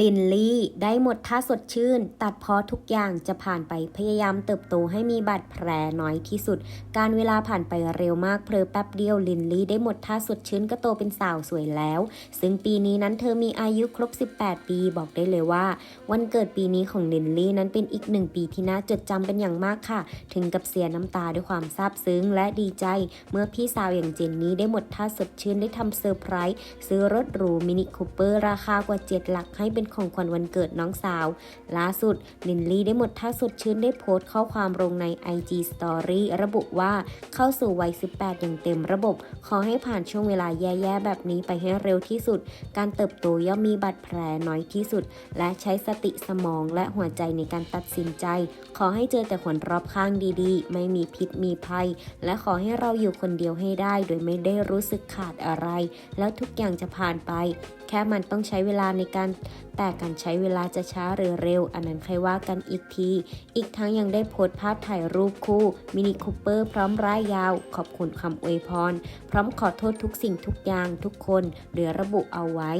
ลินลี่ได้หมดท่าสดชื่น ตัดเพอทุกอย่างจะผ่านไปพยายามเติบโตให้มีบาดแผลน้อยที่สุด การเวลาผ่านไปเร็วมากเพลอแป๊บเดียวลินลี่ได้หมดท่าสดชื่นก็โตเป็นสาวสวยแล้ว ซึ่งปีนี้นั้นเธอมีอายุครบ 18 ปีบอกได้เลยว่า วันเกิดปีนี้ของลินลี่นั้นเป็นอีกหนึ่งปีที่น่าจดจำเป็นอย่างมากค่ะ ถึงกับเสียน้ำตาด้วยความซาบซึ้งและดีใจ เมื่อพี่สาวอย่างเจนนี่ได้หมดท่าสดชื่นได้ทำเซอร์ไพรส์ซื้อรถหรูมินิคูเปอร์ราคากว่า 7 หลักให้เป็นของขวัญวันเกิดน้องสาว ล่าสุดลินลี่ได้หมดท่าสดชื่นได้โพสต์ข้อความลงใน IG Story ระบุว่าเข้าสู่วัย 18 อย่างเต็มระบบ ขอให้ผ่านช่วงเวลาแย่ๆ แบบนี้ไปให้เร็วที่สุด การเติบโตย่อมมีบาดแผลน้อยที่สุด และใช้สติสมองและหัวใจในการตัดสินใจ ขอให้เจอแต่คนรอบข้างดีๆ ไม่มีพิษมีภัย และขอให้เราอยู่คนเดียวให้ได้ โดยไม่ได้รู้สึกขาดอะไร แล้วทุกอย่างจะผ่านไป แค่มันต้องใช้เวลาในการแต่การใช้เวลาจะช้าหรือเร็ว อันนั้นใครว่ากันอีกที อีกทั้งยังได้โพสต์ภาพถ่ายรูปคู่มินิคูเปอร์พร้อมร่ายยาว ขอบคุณคำอวยพร พร้อมขอโทษทุกสิ่งทุกอย่างทุกคนเหลือระบุเอาไว้